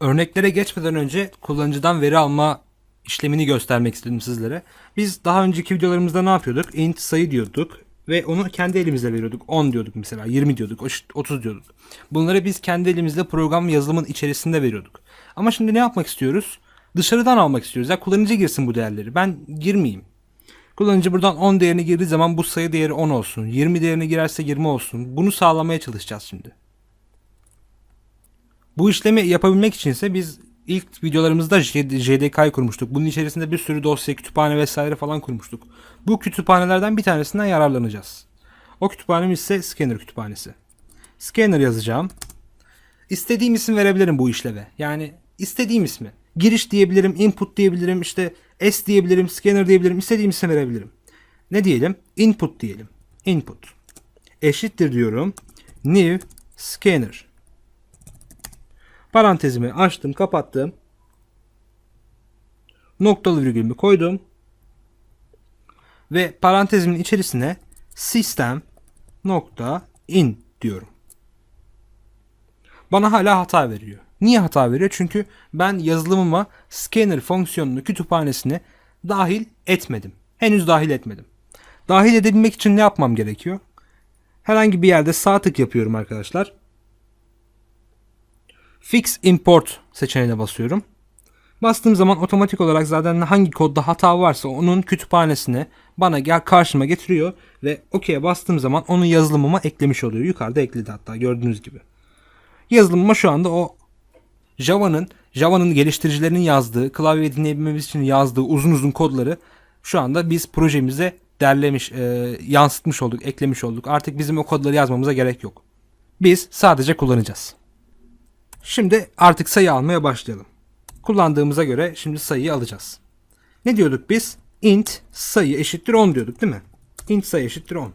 Örneklere geçmeden önce kullanıcıdan veri alma işlemini göstermek istedim sizlere. Biz daha önceki videolarımızda ne yapıyorduk? int sayı diyorduk ve onu kendi elimizle veriyorduk. 10 diyorduk mesela, 20 diyorduk, 30 diyorduk. Bunları biz kendi elimizle program yazılımın içerisinde veriyorduk. Ama şimdi ne yapmak istiyoruz? Dışarıdan almak istiyoruz. Ya kullanıcı girsin bu değerleri. Ben girmeyeyim. Kullanıcı buradan 10 değerini girdiği zaman bu sayı değeri 10 olsun. 20 değerini girerse 20 olsun. Bunu sağlamaya çalışacağız şimdi. Bu işlemi yapabilmek için ise biz ilk videolarımızda JDK'yı kurmuştuk. Bunun içerisinde bir sürü dosya, kütüphane vesaire falan kurmuştuk. Bu kütüphanelerden bir tanesinden yararlanacağız. O kütüphanemiz ise Scanner kütüphanesi. Scanner yazacağım. İstediğim isim verebilirim bu işleve. Yani istediğim ismi. Giriş diyebilirim, input diyebilirim, işte S diyebilirim, scanner diyebilirim, istediğim isim verebilirim. Ne diyelim? Input diyelim. Input. Eşittir diyorum. New scanner. Parantezimi açtım, kapattım. Noktalı virgülümü koydum. Ve parantezimin içerisine system nokta in diyorum. Bana hala hata veriyor. Niye hata veriyor? Çünkü ben yazılımıma scanner fonksiyonunu kütüphanesine dahil etmedim. Henüz dahil etmedim. Dahil edebilmek için ne yapmam gerekiyor? Herhangi bir yerde sağ tık yapıyorum arkadaşlar. Fix import seçeneğine basıyorum. Bastığım zaman otomatik olarak zaten hangi kodda hata varsa onun kütüphanesine bana gel karşıma getiriyor ve OK'ye bastığım zaman onu yazılımıma eklemiş oluyor. Yukarıda ekledi hatta gördüğünüz gibi. Yazılımıma şu anda o Java'nın Java'nın geliştiricilerinin yazdığı, klavye dinleyebilmemiz için yazdığı uzun uzun kodları şu anda biz projemize derlemiş, e, yansıtmış olduk, eklemiş olduk. Artık bizim o kodları yazmamıza gerek yok. Biz sadece kullanacağız. Şimdi artık sayı almaya başlayalım. Kullandığımıza göre şimdi sayıyı alacağız. Ne diyorduk biz? int sayı eşittir 10 diyorduk değil mi? int sayı eşittir 10.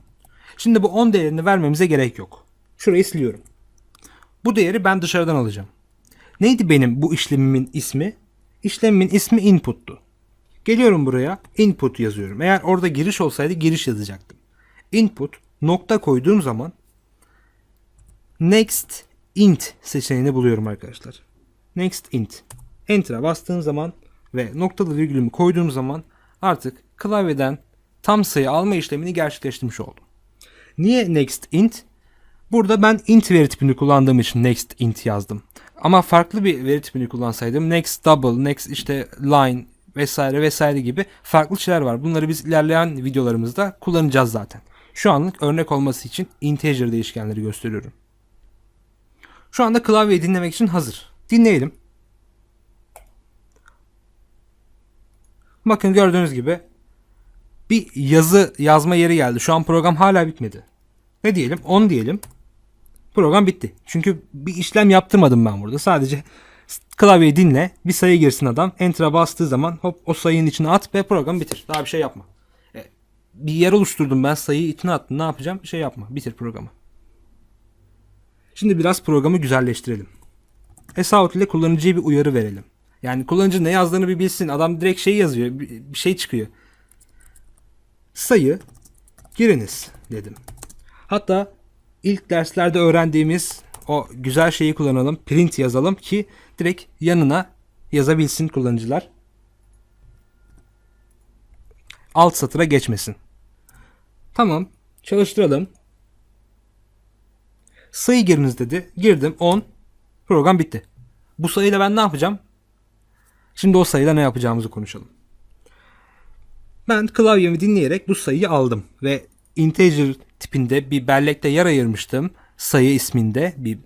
Şimdi bu 10 değerini vermemize gerek yok. Şurayı siliyorum. Bu değeri ben dışarıdan alacağım. Neydi benim bu işlemimin ismi? İşlemimin ismi input'tu. Geliyorum buraya input yazıyorum. Eğer orada giriş olsaydı giriş yazacaktım. Input nokta koyduğum zaman next int seçeneğini buluyorum arkadaşlar. Next int. Enter'a bastığım zaman ve noktalı virgülümü koyduğum zaman artık klavyeden tam sayı alma işlemini gerçekleştirmiş oldum. Niye next int? Burada ben int veri tipini kullandığım için next int yazdım. Ama farklı bir veri tipini kullansaydım next double, next işte line vesaire vesaire gibi farklı şeyler var. Bunları biz ilerleyen videolarımızda kullanacağız zaten. Şu anlık örnek olması için integer değişkenleri gösteriyorum. Şu anda klavyeyi dinlemek için hazır. Dinleyelim. Bakın gördüğünüz gibi bir yazı yazma yeri geldi. Şu an program hala bitmedi. Ne diyelim? 10 diyelim. Program bitti. Çünkü bir işlem yaptırmadım ben burada. Sadece klavyeyi dinle. Bir sayı girsin adam. Enter'a bastığı zaman hop o sayının içine at ve program bitir. Daha bir şey yapma. E, bir yer oluşturdum ben sayıyı içine attım. Ne yapacağım? Bir şey yapma. Bitir programı. Şimdi biraz programı güzelleştirelim. Esout ile kullanıcıya bir uyarı verelim. Yani kullanıcı ne yazdığını bir bilsin. Adam direkt şey yazıyor. Bir şey çıkıyor. Sayı giriniz dedim. Hatta ilk derslerde öğrendiğimiz o güzel şeyi kullanalım. Print yazalım ki direkt yanına yazabilsin kullanıcılar. Alt satıra geçmesin. Tamam. Çalıştıralım. Sayı giriniz dedi. Girdim 10. Program bitti. Bu sayıyla ben ne yapacağım? Şimdi o sayıyla ne yapacağımızı konuşalım. Ben klavyemi dinleyerek bu sayıyı aldım ve integer tipinde bir bellekte yer ayırmıştım. Sayı isminde bir,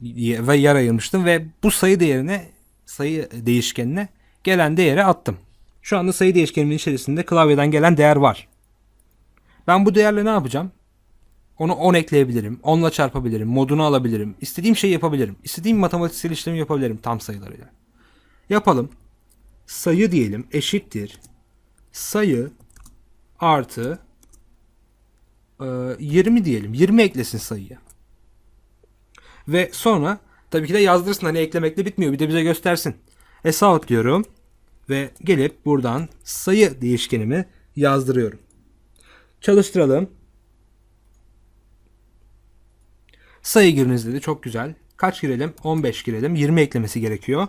ve yer ayırmıştım ve bu sayı değerine sayı değişkenine gelen değere attım. Şu anda sayı değişkenimin içerisinde klavyeden gelen değer var. Ben bu değerle ne yapacağım? Onu 10 ekleyebilirim. 10 ile çarpabilirim. Modunu alabilirim. İstediğim şeyi yapabilirim. İstediğim matematiksel işlemi yapabilirim tam sayılarıyla. Yapalım. Sayı diyelim eşittir. Sayı artı 20 diyelim. 20 eklesin sayıya. Ve sonra tabii ki de yazdırsın hani eklemekle bitmiyor. Bir de bize göstersin. Esout diyorum. Ve gelip buradan sayı değişkenimi yazdırıyorum. Çalıştıralım. Sayı giriniz dedi. Çok güzel. Kaç girelim? 15 girelim. 20 eklemesi gerekiyor.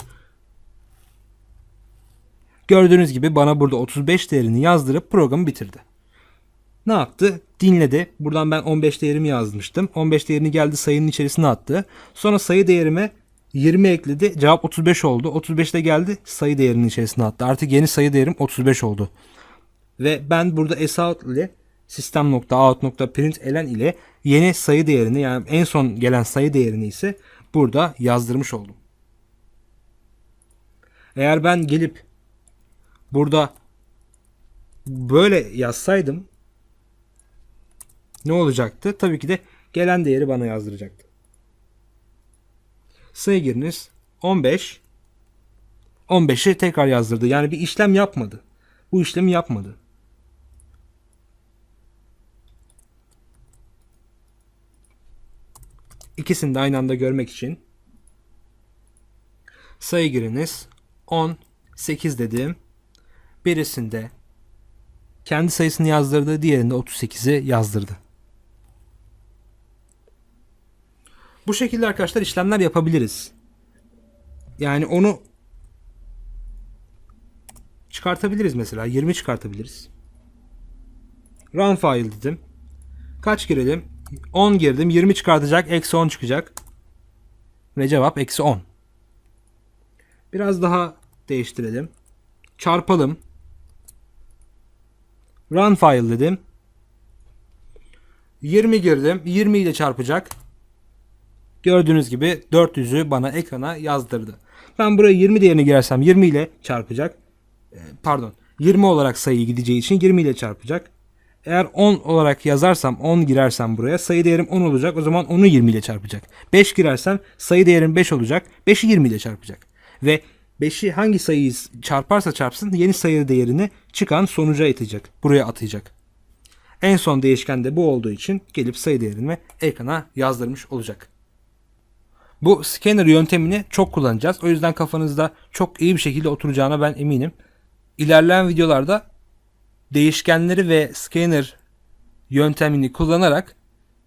Gördüğünüz gibi bana burada 35 değerini yazdırıp programı bitirdi. Ne yaptı? Dinledi. Buradan ben 15 değerimi yazmıştım. 15 değerini geldi sayının içerisine attı. Sonra sayı değerime 20 ekledi. Cevap 35 oldu. 35 de geldi sayı değerinin içerisine attı. Artık yeni sayı değerim 35 oldu. Ve ben burada ile system.out.println ile yeni sayı değerini yani en son gelen sayı değerini ise burada yazdırmış oldum. Eğer ben gelip burada böyle yazsaydım ne olacaktı? Tabii ki de gelen değeri bana yazdıracaktı. Sayı giriniz 15 15'i tekrar yazdırdı. Yani bir işlem yapmadı. Bu işlemi yapmadı. İkisini de aynı anda görmek için sayı giriniz 10 8 dedim. Birisinde kendi sayısını yazdırdı, diğerinde 38'i yazdırdı. Bu şekilde arkadaşlar işlemler yapabiliriz. Yani onu çıkartabiliriz mesela. 20 çıkartabiliriz. Run file dedim. Kaç girelim? 10 girdim. 20 çıkartacak. Eksi 10 çıkacak. Ve cevap eksi 10. Biraz daha değiştirelim. Çarpalım. Run file dedim. 20 girdim. 20 ile çarpacak. Gördüğünüz gibi 400'ü bana ekrana yazdırdı. Ben buraya 20 değerini girersem 20 ile çarpacak. Ee, Pardon. 20 olarak sayı gideceği için 20 ile çarpacak. Eğer 10 olarak yazarsam 10 girersem buraya sayı değerim 10 olacak. O zaman onu 20 ile çarpacak. 5 girersem sayı değerim 5 olacak. 5'i 20 ile çarpacak. Ve 5'i hangi sayıyı çarparsa çarpsın yeni sayı değerini çıkan sonuca itecek. Buraya atacak. En son değişken de bu olduğu için gelip sayı değerini ekrana yazdırmış olacak. Bu scanner yöntemini çok kullanacağız. O yüzden kafanızda çok iyi bir şekilde oturacağına ben eminim. İlerleyen videolarda değişkenleri ve scanner yöntemini kullanarak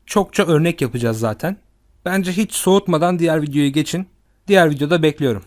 çokça örnek yapacağız zaten. Bence hiç soğutmadan diğer videoya geçin. Diğer videoda bekliyorum.